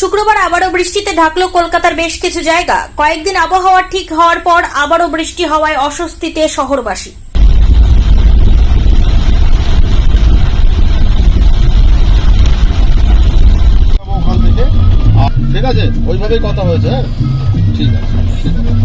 শুক্রবার আবারও বৃষ্টিতে ঢাকলো কলকাতার বেশ কিছু জায়গা। কয়েকদিন আবহাওয়া ঠিক হওয়ার পর আবারও বৃষ্টি হওয়ায় অস্বস্তিতে শহরবাসী। ঠিক আছে? ওইভাবেই কথা হয়েছে হ্যাঁ? ঠিক আছে ঠিক আছে।